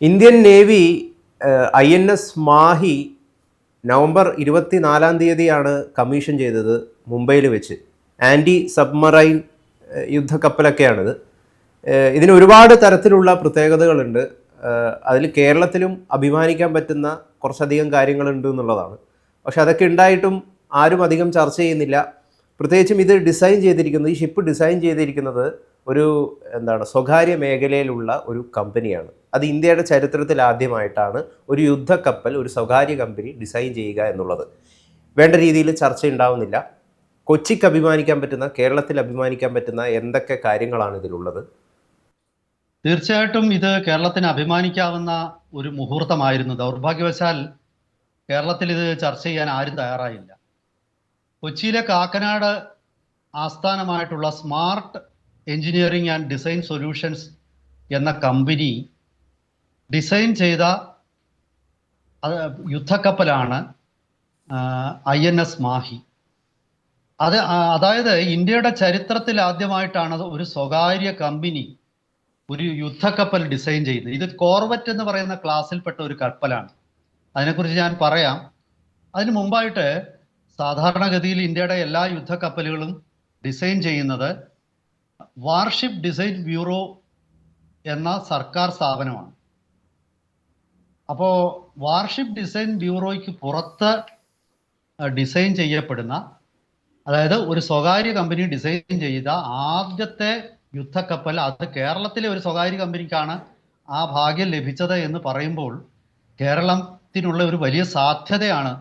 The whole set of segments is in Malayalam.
Indian navy I N S Mahe November ഇരുപത്തിനാലാം തീയതിയാണ് കമ്മീഷൻ ചെയ്തത് മുംബൈയിൽ വെച്ച്. ആന്റി സബ്മറൈൻ യുദ്ധക്കപ്പലൊക്കെയാണിത്. ഇതിന് ഒരുപാട് തരത്തിലുള്ള പ്രത്യേകതകളുണ്ട്. അതിൽ കേരളത്തിലും അഭിമാനിക്കാൻ പറ്റുന്ന കുറച്ചധികം കാര്യങ്ങളുണ്ട് എന്നുള്ളതാണ്. പക്ഷെ അതൊക്കെ ഉണ്ടായിട്ടും ആരും അധികം ചർച്ച ചെയ്യുന്നില്ല. പ്രത്യേകിച്ചും ഇത് ഡിസൈൻ ചെയ്തിരിക്കുന്നത് ഈ ഷിപ്പ് ഡിസൈൻ ചെയ്തിരിക്കുന്നത് ഒരു എന്താണ് സ്വകാര്യ മേഖലയിലുള്ള ഒരു കമ്പനിയാണ്. അത് ഇന്ത്യയുടെ ചരിത്രത്തിൽ ആദ്യമായിട്ടാണ് ഒരു യുദ്ധക്കപ്പൽ ഒരു സ്വകാര്യ കമ്പനി ഡിസൈൻ ചെയ്യുക എന്നുള്ളത്. വേണ്ട രീതിയിൽ ചർച്ച ഉണ്ടാവുന്നില്ല. കൊച്ചിക്ക് അഭിമാനിക്കാൻ പറ്റുന്ന കേരളത്തിൽ അഭിമാനിക്കാൻ പറ്റുന്ന എന്തൊക്കെ കാര്യങ്ങളാണ് ഇതിലുള്ളത്? തീർച്ചയായിട്ടും ഇത് കേരളത്തിന് അഭിമാനിക്കാവുന്ന ഒരു മുഹൂർത്തമായിരുന്നു. ദൗർഭാഗ്യവശാൽ കേരളത്തിൽ ഇത് ചർച്ച ചെയ്യാൻ ആരും തയ്യാറായില്ല. കൊച്ചിയിലെ Kakkanad ആസ്ഥാനമായിട്ടുള്ള smart engineering and design solutions എന്ന കമ്പനി ഡിസൈൻ ചെയ്ത യുദ്ധക്കപ്പലാണ് ഐ എൻ എസ് മാഹി. അത് അതായത് ഇന്ത്യയുടെ ചരിത്രത്തിൽ ആദ്യമായിട്ടാണ് ഒരു സ്വകാര്യ കമ്പനി ഒരു യുദ്ധക്കപ്പൽ ഡിസൈൻ ചെയ്യുന്നത്. ഇത് കോർവറ്റ് എന്ന് പറയുന്ന ക്ലാസ്സിൽപ്പെട്ട ഒരു കപ്പലാണ്. അതിനെക്കുറിച്ച് ഞാൻ പറയാം. അതിന് മുമ്പായിട്ട് സാധാരണഗതിയിൽ ഇന്ത്യയുടെ എല്ലാ യുദ്ധക്കപ്പലുകളും ഡിസൈൻ ചെയ്യുന്നത് വാർഷിപ്പ് ഡിസൈൻ ബ്യൂറോ എന്ന സർക്കാർ സ്ഥാപനമാണ്. അപ്പോൾ വാർഷിപ്പ് ഡിസൈൻ ബ്യൂറോയ്ക്ക് പുറത്ത് ഡിസൈൻ ചെയ്യപ്പെടുന്ന അതായത് ഒരു സ്വകാര്യ കമ്പനി ഡിസൈൻ ചെയ്ത ആദ്യത്തെ യുദ്ധക്കപ്പൽ അത് കേരളത്തിലെ ഒരു സ്വകാര്യ കമ്പനിക്കാണ് ആ ഭാഗ്യം ലഭിച്ചത് എന്ന് പറയുമ്പോൾ കേരളത്തിനുള്ള ഒരു വലിയ സാധ്യതയാണ്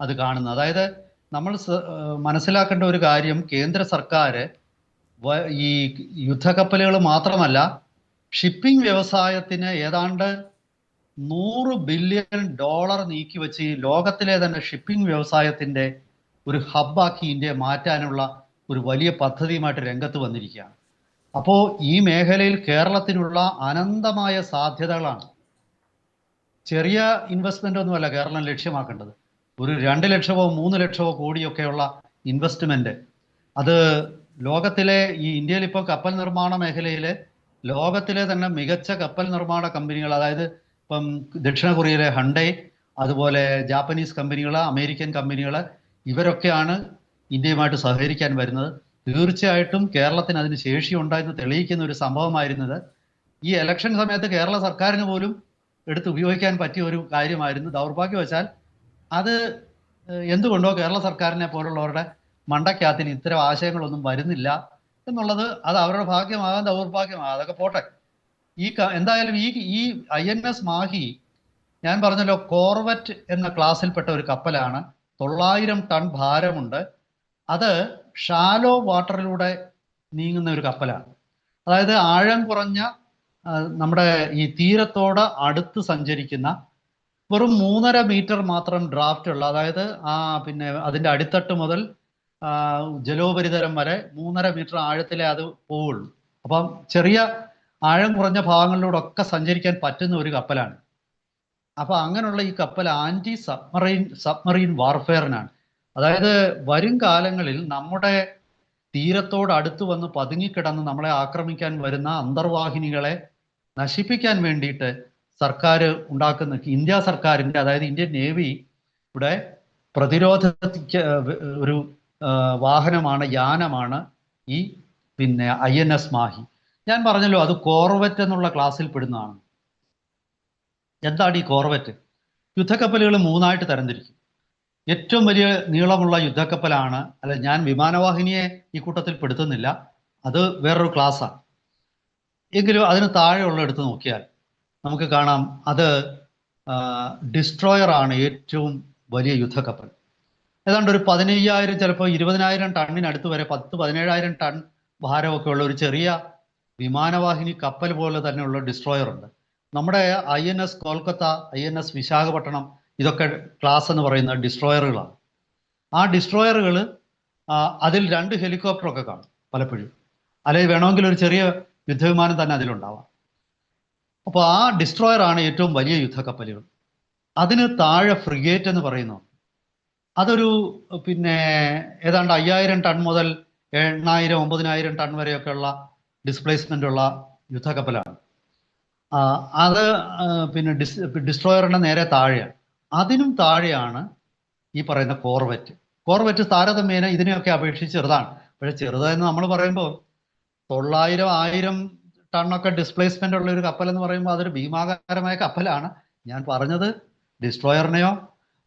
അത് കാണുന്നത്. അതായത് നമ്മൾ മനസ്സിലാക്കേണ്ട ഒരു കാര്യം കേന്ദ്ര സർക്കാർ ഈ യുദ്ധക്കപ്പലുകൾ മാത്രമല്ല ഷിപ്പിംഗ് വ്യവസായത്തിന് ഏതാണ്ട് നൂറ് ബില്യൺ ഡോളർ നീക്കി വെച്ച് ഈ ലോകത്തിലെ തന്നെ ഷിപ്പിംഗ് വ്യവസായത്തിന്റെ ഒരു ഹബ്ബാക്കി ഇന്ത്യയെ മാറ്റാനുള്ള ഒരു വലിയ പദ്ധതിയുമായിട്ട് രംഗത്ത് വന്നിരിക്കുകയാണ്. അപ്പോൾ ഈ മേഖലയിൽ കേരളത്തിനുള്ള അനന്തമായ സാധ്യതകളാണ്. ചെറിയ ഇൻവെസ്റ്റ്മെന്റ് ഒന്നുമല്ല കേരളം ലക്ഷ്യമാക്കേണ്ടത്. ഒരു രണ്ട് ലക്ഷമോ മൂന്ന് ലക്ഷമോ കോടിയൊക്കെയുള്ള ഇൻവെസ്റ്റ്മെന്റ് അത് ലോകത്തിലെ ഈ ഇന്ത്യയിൽ ഇപ്പോൾ കപ്പൽ നിർമ്മാണ മേഖലയിലെ ലോകത്തിലെ തന്നെ മികച്ച കപ്പൽ നിർമ്മാണ കമ്പനികൾ അതായത് ഇപ്പം ദക്ഷിണ കൊറിയയിലെ ഹണ്ടേ അതുപോലെ ജാപ്പനീസ് കമ്പനികൾ അമേരിക്കൻ കമ്പനികൾ ഇവരൊക്കെയാണ് ഇന്ത്യയുമായിട്ട് സഹകരിക്കാൻ വരുന്നത്. തീർച്ചയായിട്ടും കേരളത്തിന് അതിന് ശേഷി ഉണ്ടായിരുന്നു തെളിയിക്കുന്ന ഒരു സംഭവമായിരുന്നത്. ഈ ഇലക്ഷൻ സമയത്ത് കേരള സർക്കാരിന് പോലും എടുത്ത് ഉപയോഗിക്കാൻ പറ്റിയ ഒരു കാര്യമായിരുന്നു. ദൗർഭാഗ്യവശാൽ അത് എന്തുകൊണ്ടോ കേരള സർക്കാരിനെ പോലുള്ളവരുടെ മണ്ടയ്ക്കകത്തിൽ ഇത്തരം ആശയങ്ങളൊന്നും വരുന്നില്ല എന്നുള്ളത് അത് അവരുടെ ഭാഗ്യമാകാം ദൗർഭാഗ്യമാകാം. അതൊക്കെ പോട്ടെ. ഈ എന്തായാലും ഈ ഈ ഐ എൻ എസ് മാഹി ഞാൻ പറഞ്ഞല്ലോ കോർവറ്റ് എന്ന ക്ലാസ്സിൽപ്പെട്ട ഒരു കപ്പലാണ്. തൊള്ളായിരം ടൺ ഭാരമുണ്ട്. അത് ഷാലോ വാട്ടറിലൂടെ നീങ്ങുന്ന ഒരു കപ്പലാണ്. അതായത് ആഴം കുറഞ്ഞ നമ്മുടെ ഈ തീരത്തോട് അടുത്ത് സഞ്ചരിക്കുന്ന വെറും മൂന്നര മീറ്റർ മാത്രം ഡ്രാഫ്റ്റ് ഉള്ള അതായത് ആ പിന്നെ അതിന്റെ അടിത്തട്ട് മുതൽ ജലോപരിതലം വരെ മൂന്നര മീറ്റർ ആഴത്തിലേ അത് പോവുള്ളൂ. അപ്പം ചെറിയ ആഴം കുറഞ്ഞ ഭാഗങ്ങളിലൂടെ ഒക്കെ സഞ്ചരിക്കാൻ പറ്റുന്ന ഒരു കപ്പലാണ്. അപ്പൊ അങ്ങനെയുള്ള ഈ കപ്പൽ ആന്റി സബ്മറൈൻ സബ്മറീൻ വാർഫെയറിനാണ്. അതായത് വരും കാലങ്ങളിൽ നമ്മുടെ തീരത്തോട് അടുത്ത് വന്ന് പതുങ്ങിക്കിടന്ന് നമ്മളെ ആക്രമിക്കാൻ വരുന്ന അന്തർവാഹിനികളെ നശിപ്പിക്കാൻ വേണ്ടിയിട്ട് സർക്കാർ ഉണ്ടാക്കുന്ന ഇന്ത്യ സർക്കാരിന്റെ അതായത് ഇന്ത്യൻ നേവി ഇവിടെ പ്രതിരോധത്തിക്ക് ഒരു വാഹനമാണ് യാനമാണ് ഈ പിന്നെ ഐ എൻ എസ് മാഹി. ഞാൻ പറഞ്ഞല്ലോ അത് കോർവറ്റ് എന്നുള്ള ക്ലാസ്സിൽ പെടുന്നതാണ്. എന്താണ് ഈ കോർവറ്റ്? യുദ്ധക്കപ്പലുകൾ മൂന്നായിട്ട് തരംതിരിക്കും. ഏറ്റവും വലിയ നീളമുള്ള യുദ്ധക്കപ്പലാണ് അല്ല ഞാൻ വിമാനവാഹിനിയെ ഈ കൂട്ടത്തിൽ പെടുത്തുന്നില്ല അത് വേറൊരു ക്ലാസ്സാണ് എങ്കിലും അതിന് താഴെയുള്ള എടുത്ത് നോക്കിയാൽ നമുക്ക് കാണാം അത് ഡിസ്ട്രോയർ ആണ് ഏറ്റവും വലിയ യുദ്ധക്കപ്പൽ. ഏതാണ്ട് ഒരു പതിനയ്യായിരം ചിലപ്പോൾ ഇരുപതിനായിരം ടണ്ണിനടുത്ത് വരെ പത്ത് പതിനേഴായിരം ടൺ ഭാരമൊക്കെ ഉള്ള ഒരു ചെറിയ വിമാനവാഹിനി കപ്പൽ പോലെ തന്നെയുള്ള ഡിസ്ട്രോയർ ഉണ്ട്. നമ്മുടെ I N S Kolkata I N S Visakhapatnam ഇതൊക്കെ ക്ലാസ് എന്ന് പറയുന്ന ഡിസ്ട്രോയറുകളാണ് ആ ഡിസ്ട്രോയറുകൾ അതിൽ രണ്ട് ഹെലികോപ്റ്ററൊക്കെ കാണും പലപ്പോഴും. അല്ലെങ്കിൽ വേണമെങ്കിൽ ഒരു ചെറിയ യുദ്ധവിമാനം തന്നെ അതിലുണ്ടാവാം. അപ്പോൾ ആ ഡിസ്ട്രോയർ ആണ് ഏറ്റവും വലിയ യുദ്ധക്കപ്പലുകൾ. അതിന് താഴെ ഫ്രിഗേറ്റ് എന്ന് പറയുന്നു അതൊരു പിന്നെ ഏതാണ്ട് അയ്യായിരം ടൺ മുതൽ എണ്ണായിരം ഒമ്പതിനായിരം ടൺ വരെയൊക്കെയുള്ള ഡിസ്പ്ലേസ്മെന്റ് ഉള്ള യുദ്ധക്കപ്പലാണ് അത് പിന്നെ ഡിസ് ഡിസ്ട്രോയറിന്റെ നേരെ താഴെയാണ്. അതിനും താഴെയാണ് ഈ പറയുന്ന കോർവെറ്റ് കോർവെറ്റ് താരതമ്യേന ഇതിനെയൊക്കെ അപേക്ഷിച്ച് ചെറുതാണ്. പക്ഷെ ചെറുതെന്ന് നമ്മൾ പറയുമ്പോൾ തൊള്ളായിരം ആയിരം ടണ്ണൊക്കെ ഡിസ്പ്ലേസ്മെന്റ് ഉള്ള ഒരു കപ്പൽ എന്ന് പറയുമ്പോൾ അതൊരു ഭീമാകാരമായ കപ്പലാണ്. ഞാൻ പറഞ്ഞത് ഡിസ്ട്രോയറിനെയോ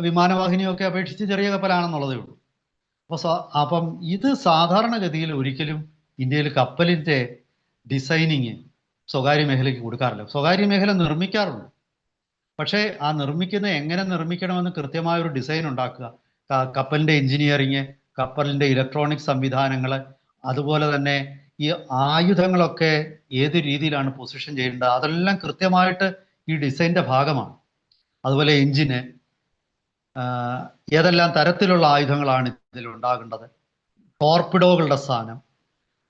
വിമാനവാഹിനിയോ ഒക്കെ അപേക്ഷിച്ച് ചെറിയ കപ്പലാണെന്നുള്ളതേ ഉള്ളൂ. അപ്പോൾ അപ്പം ഇത് സാധാരണഗതിയിൽ ഒരിക്കലും ഇന്ത്യയിൽ കപ്പലിന്റെ ഡിസൈനിങ് സ്വകാര്യ മേഖലയ്ക്ക് കൊടുക്കാറില്ല. സ്വകാര്യ മേഖല നിർമ്മിക്കാറുണ്ട്. പക്ഷേ ആ നിർമ്മിക്കുന്ന എങ്ങനെ നിർമ്മിക്കണമെന്ന് കൃത്യമായ ഒരു ഡിസൈൻ ഉണ്ടാക്കുക. കപ്പലിന്റെ എഞ്ചിനീയറിങ് കപ്പലിന്റെ ഇലക്ട്രോണിക് സംവിധാനങ്ങൾ അതുപോലെ തന്നെ ഈ ആയുധങ്ങളൊക്കെ ഏത് രീതിയിലാണ് പൊസിഷൻ ചെയ്യേണ്ടത് അതെല്ലാം കൃത്യമായിട്ട് ഈ ഡിസൈന്റെ ഭാഗമാണ്. അതുപോലെ എഞ്ചിന് ഏതെല്ലാം തരത്തിലുള്ള ആയുധങ്ങളാണ് ഇതിൽ ഉണ്ടാകേണ്ടത്? ടോർപിഡോകളുടെ സ്ഥാനം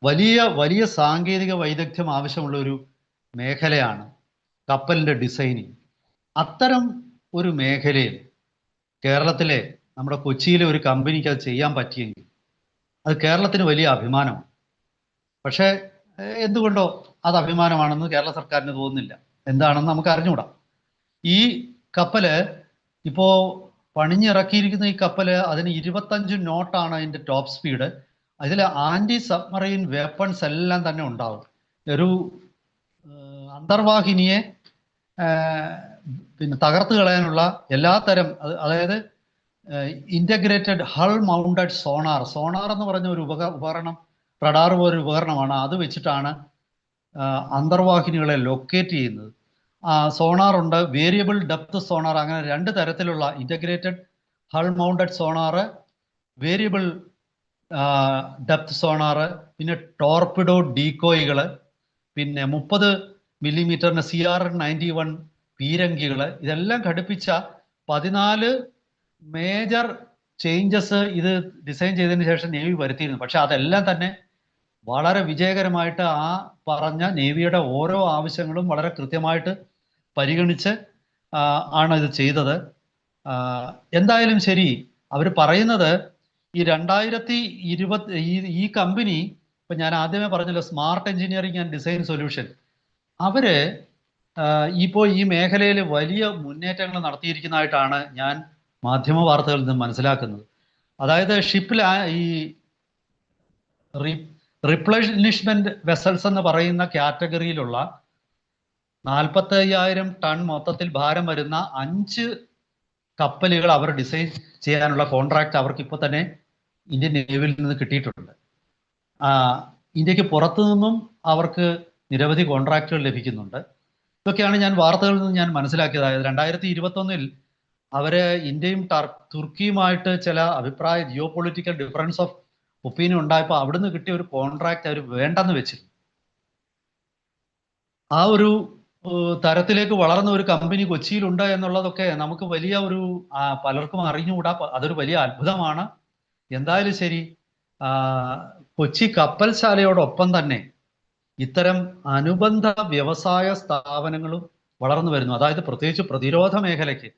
വലിയ വലിയ സാങ്കേതിക വൈദഗ്ധ്യം ആവശ്യമുള്ള ഒരു മേഖലയാണ് കപ്പലിന്റെ ഡിസൈനിങ് അത്തരം ഒരു മേഖലയിൽ കേരളത്തിലെ നമ്മുടെ കൊച്ചിയിലെ ഒരു കമ്പനിക്ക് അത് ചെയ്യാൻ പറ്റിയെങ്കിൽ അത് കേരളത്തിന് വലിയ അഭിമാനമാണ്. പക്ഷേ എന്തുകൊണ്ടോ അത് അഭിമാനമാണെന്ന് കേരള സർക്കാരിന് തോന്നുന്നില്ല. എന്താണെന്ന് നമുക്ക് അറിഞ്ഞുകൂടാ. ഈ കപ്പൽ ഇപ്പോ പണിഞ്ഞിറക്കിയിരിക്കുന്ന ഈ കപ്പൽ അതിന് ഇരുപത്തഞ്ച് നോട്ടാണ് അതിന്റെ ടോപ്പ് സ്പീഡ് അതിൽ ആന്റി സബ്മറൈൻ വെപ്പൺസ് എല്ലാം തന്നെ ഉണ്ടാവും. ഒരു അന്തർവാഹിനിയെ പിന്നെ തകർത്ത് കളയാനുള്ള എല്ലാത്തരം അത് അതായത് integrated hull mounted sonar sonar എന്ന് പറഞ്ഞ ഒരു ഉപക ഉപകരണം റഡാർ പോലൊരു ഉപകരണമാണ്. അത് വെച്ചിട്ടാണ് അന്തർവാഹിനികളെ ലൊക്കേറ്റ് ചെയ്യുന്നത്. സോണാർ ഉണ്ട്. വേരിയബിൾ ഡെപ്ത് സോണാർ അങ്ങനെ രണ്ട് തരത്തിലുള്ള integrated hull mounted sonar variable depth sonar പിന്നെ ടോർപിഡോ ഡീക്കോയികൾ പിന്നെ മുപ്പത് മില്ലിമീറ്ററിന് സി ആർ നയന്റി വൺ പീരങ്കികൾ. ഇതെല്ലാം ഘടിപ്പിച്ച പതിനാല് മേജർ ചേഞ്ചസ് ഇത് ഡിസൈൻ ചെയ്തതിന് ശേഷം നേവി വരുത്തിയിരുന്നു. പക്ഷെ അതെല്ലാം തന്നെ വളരെ വിജയകരമായിട്ട് ആ പറഞ്ഞ നേവിയുടെ ഓരോ ആവശ്യങ്ങളും വളരെ കൃത്യമായിട്ട് പരിഗണിച്ച് ആണ് ഇത് ചെയ്തത്. എന്തായാലും ശരി അവർ പറയുന്നത് ഈ രണ്ടായിരത്തി ഇരുപത് ഈ കമ്പനി ഇപ്പൊ ഞാൻ ആദ്യമേ പറഞ്ഞല്ലോ smart engineering and design solution. അവർ ഇപ്പോൾ ഈ മേഖലയിൽ വലിയ മുന്നേറ്റങ്ങൾ നടത്തിയിരിക്കുന്നതായിട്ടാണ് ഞാൻ മാധ്യമ വാർത്തകളിൽ നിന്ന് മനസ്സിലാക്കുന്നത്. അതായത് ഷിപ്പിൽ ഈ റിപ്ലനിഷ്മെന്റ് വെസൽസ് എന്ന് പറയുന്ന കാറ്റഗറിയിലുള്ള നാൽപ്പത്തി അയ്യായിരം ടൺ മൊത്തത്തിൽ ഭാരം വരുന്ന അഞ്ച് കപ്പലുകൾ അവർ ഡിസൈൻ ചെയ്യാനുള്ള കോൺട്രാക്ട് അവർക്ക് ഇപ്പോൾ തന്നെ ഇന്ത്യൻ നേവിയിൽ നിന്ന് കിട്ടിയിട്ടുണ്ട്. ഇന്ത്യയ്ക്ക് പുറത്തു നിന്നും അവർക്ക് നിരവധി കോൺട്രാക്റ്റുകൾ ലഭിക്കുന്നുണ്ട്. ഇതൊക്കെയാണ് ഞാൻ വാർത്തകളിൽ നിന്ന് ഞാൻ മനസ്സിലാക്കിയത് അതായത് രണ്ടായിരത്തി ഇരുപത്തൊന്നിൽ അവർ ഇന്ത്യയും തുർക്കിയുമായിട്ട് ചില അഭിപ്രായ geo political difference of opinion ഉണ്ടായപ്പോൾ അവിടുന്ന് കിട്ടിയ ഒരു കോൺട്രാക്ട് അവർ വേണ്ടെന്ന് വെച്ചിരുന്നു. ആ ഒരു തരത്തിലേക്ക് വളർന്ന ഒരു കമ്പനി കൊച്ചിയിലുണ്ട് എന്നുള്ളതൊക്കെ നമുക്ക് വലിയ ഒരു പലർക്കും അറിഞ്ഞുകൂടാ. അതൊരു വലിയ അത്ഭുതമാണ്. എന്തായാലും ശരി കൊച്ചി കപ്പൽശാലയോടൊപ്പം തന്നെ ഇത്തരം അനുബന്ധ വ്യവസായ സ്ഥാപനങ്ങളും വളർന്നു വരുന്നു. അതായത് പ്രത്യേകിച്ച് പ്രതിരോധ മേഖലയ്ക്ക്.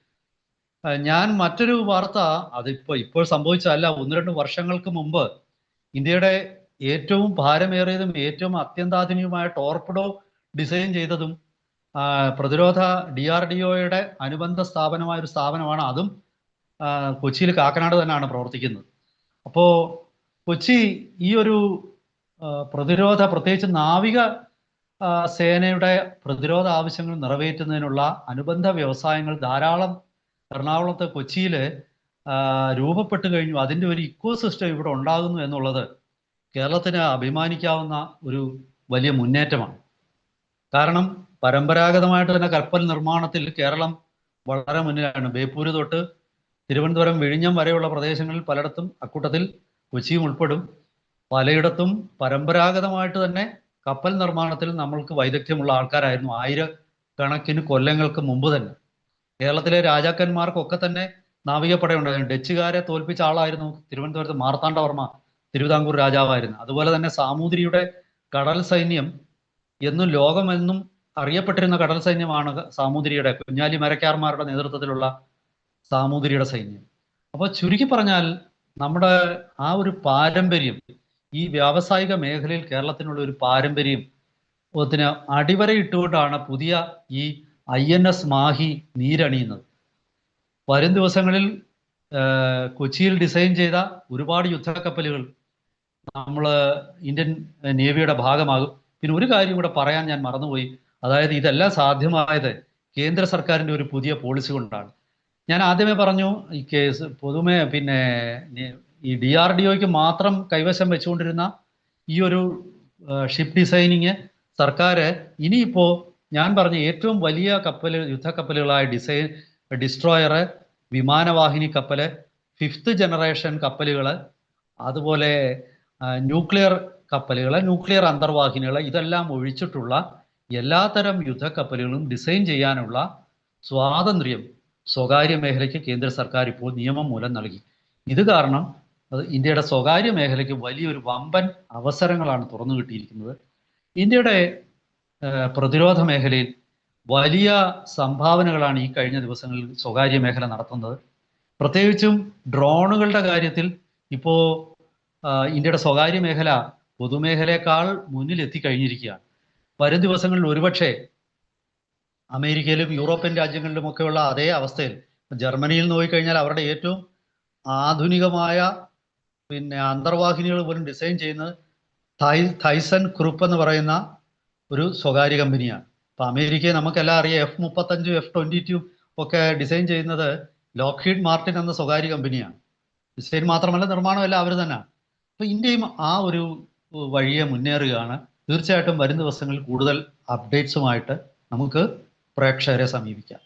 ഞാൻ മറ്റൊരു വാർത്ത അതിപ്പോ ഇപ്പോൾ സംഭവിച്ചതല്ല. ഒന്ന് രണ്ട് വർഷങ്ങൾക്ക് മുമ്പ് ഇന്ത്യയുടെ ഏറ്റവും ഭാരമേറിയതും ഏറ്റവും അത്യന്താധുനികമായ ടോർപ്പിഡോ ഡിസൈൻ ചെയ്തതും പ്രതിരോധ ഡി ആർ ഡി ഒയുടെ അനുബന്ധ സ്ഥാപനമായ ഒരു സ്ഥാപനമാണ് അതും കൊച്ചിയിൽ കാക്കനാട് തന്നെയാണ് പ്രവർത്തിക്കുന്നത്. അപ്പോൾ കൊച്ചി ഈ ഒരു പ്രതിരോധ പ്രത്യേകിച്ച് നാവിക സേനയുടെ പ്രതിരോധ ആവശ്യങ്ങൾ നിറവേറ്റുന്നതിനുള്ള അനുബന്ധ വ്യവസായങ്ങൾ ധാരാളം എറണാകുളത്ത് കൊച്ചിയിൽ രൂപപ്പെട്ടു കഴിഞ്ഞു. അതിന്റെ ഒരു ഇക്കോ സിസ്റ്റം ഇവിടെ ഉണ്ടാകുന്നു എന്നുള്ളത് കേരളത്തിന് അഭിമാനിക്കാവുന്ന ഒരു വലിയ മുന്നേറ്റമാണ്. കാരണം പരമ്പരാഗതമായിട്ട് തന്നെ കപ്പൽ നിർമ്മാണത്തിൽ കേരളം വളരെ മുന്നിലാണ്. ബേപ്പൂര് തൊട്ട് തിരുവനന്തപുരം വിഴിഞ്ഞം വരെയുള്ള പ്രദേശങ്ങളിൽ പലയിടത്തും അക്കൂട്ടത്തിൽ കൊച്ചിയും ഉൾപ്പെടും. പലയിടത്തും പരമ്പരാഗതമായിട്ട് തന്നെ കപ്പൽ നിർമ്മാണത്തിൽ നമ്മൾക്ക് വൈദഗ്ധ്യമുള്ള ആൾക്കാരായിരുന്നു. ആയിരക്കണക്കിന് കൊല്ലങ്ങൾക്ക് മുമ്പ് തന്നെ. കേരളത്തിലെ രാജാക്കന്മാർക്കൊക്കെ തന്നെ നാവികപ്പടയുണ്ടായിരുന്നു. ഡച്ചുകാരെ തോൽപ്പിച്ച ആളായിരുന്നു തിരുവനന്തപുരത്ത് മാർത്താണ്ഡവർമ്മ തിരുവിതാംകൂർ രാജാവായിരുന്നു. അതുപോലെ തന്നെ സാമൂതിരിയുടെ കടൽ സൈന്യം എന്നും ലോകമെന്നും അറിയപ്പെട്ടിരുന്ന കടൽ സൈന്യമാണ് സാമൂതിരിയുടെ കുഞ്ഞാലി മരക്കാർമാരുടെ നേതൃത്വത്തിലുള്ള സാമൂതിരിയുടെ സൈന്യം. അപ്പോൾ ചുരുക്കി പറഞ്ഞാൽ നമ്മുടെ ആ ഒരു പാരമ്പര്യം ഈ വ്യാവസായിക മേഖലയിൽ കേരളത്തിനുള്ള ഒരു പാരമ്പര്യം ത്തിന് അടിവരയിട്ടുകൊണ്ടാണ് പുതിയ ഈ ഐ എൻ എസ് മാഹി നീരണിയുന്നത്. വരും ദിവസങ്ങളിൽ കൊച്ചിയിൽ ഡിസൈൻ ചെയ്ത ഒരുപാട് യുദ്ധക്കപ്പലുകൾ നമ്മൾ ഇന്ത്യൻ നേവിയുടെ ഭാഗമാകും. പിന്നെ ഒരു കാര്യം കൂടെ പറയാൻ ഞാൻ മറന്നുപോയി. അതായത് ഇതെല്ലാം സാധ്യമായത് കേന്ദ്ര സർക്കാരിന്റെ ഒരു പുതിയ പോളിസി കൊണ്ടാണ്. ഞാൻ ആദ്യമേ പറഞ്ഞു ഈ കേസ് പൊതുമേ പിന്നെ ഈ ഡി ആർ ഡി ഒക്ക് മാത്രം കൈവശം വെച്ചുകൊണ്ടിരുന്ന ഈ ഒരു ഷിപ്പ് ഡിസൈനിങ് സർക്കാർ ഇനിയിപ്പോൾ ഞാൻ പറഞ്ഞ ഏറ്റവും വലിയ കപ്പൽ യുദ്ധക്കപ്പലുകളായ ഡിസൈൻ ഡിസ്ട്രോയർ വിമാനവാഹിനി കപ്പൽ ഫിഫ്ത്ത് ജനറേഷൻ കപ്പലുകൾ അതുപോലെ ന്യൂക്ലിയർ കപ്പലുകൾ ന്യൂക്ലിയർ അന്തർവാഹിനികൾ ഇതെല്ലാം ഒഴിച്ചിട്ടുള്ള എല്ലാത്തരം യുദ്ധക്കപ്പലുകളും ഡിസൈൻ ചെയ്യാനുള്ള സ്വാതന്ത്ര്യം സ്വകാര്യ മേഖലയ്ക്ക് കേന്ദ്ര സർക്കാർ ഇപ്പോൾ നിയമം മൂലം നൽകി. ഇത് കാരണം അത് ഇന്ത്യയുടെ സ്വകാര്യ മേഖലയ്ക്ക് വലിയൊരു വമ്പൻ അവസരങ്ങളാണ് തുറന്നു കിട്ടിയിരിക്കുന്നത്. ഇന്ത്യയുടെ പ്രതിരോധ മേഖലയിൽ വലിയ സംഭാവനകളാണ് ഈ കഴിഞ്ഞ ദിവസങ്ങളിൽ സ്വകാര്യ മേഖല നടത്തുന്നത്. പ്രത്യേകിച്ചും ഡ്രോണുകളുടെ കാര്യത്തിൽ ഇപ്പോൾ ഇന്ത്യയുടെ സ്വകാര്യ മേഖല പൊതുമേഖലയേക്കാൾ മുന്നിലെത്തി എത്തിക്കഴിഞ്ഞിരിക്കുകയാണ് വരും ദിവസങ്ങളിൽ ഒരുപക്ഷെ അമേരിക്കയിലും യൂറോപ്യൻ രാജ്യങ്ങളിലും ഒക്കെയുള്ള അതേ അവസ്ഥയിൽ ജർമ്മനിയിൽ നോക്കിക്കഴിഞ്ഞാൽ അവരുടെ ഏറ്റവും ആധുനികമായ പിന്നെ അന്തർവാഹിനികൾ പോലും ഡിസൈൻ ചെയ്യുന്നത് തൈ തൈസൺ ക്രൂപ്പ് എന്ന് പറയുന്ന ഒരു സ്വകാര്യ കമ്പനിയാണ്. അപ്പൊ അമേരിക്കയെ നമുക്കെല്ലാം അറിയാം എഫ് മുപ്പത്തഞ്ചും എഫ് ട്വന്റി ടു ഒക്കെ ഡിസൈൻ ചെയ്യുന്നത് ലോക്ക്ഹീഡ് മാർട്ടിൻ എന്ന സ്വകാര്യ കമ്പനിയാണ്. ഡിസൈൻ മാത്രമല്ല നിർമ്മാണമെല്ലാം അവർ തന്നെയാണ്. അപ്പൊ ഇന്ത്യയും ആ ഒരു വഴിയെ മുന്നേറുകയാണ്. തീർച്ചയായിട്ടും വരും ദിവസങ്ങളിൽ കൂടുതൽ അപ്ഡേറ്റ്സുമായിട്ട് നമുക്ക് പ്രേക്ഷകരെ സമീപിക്കാം.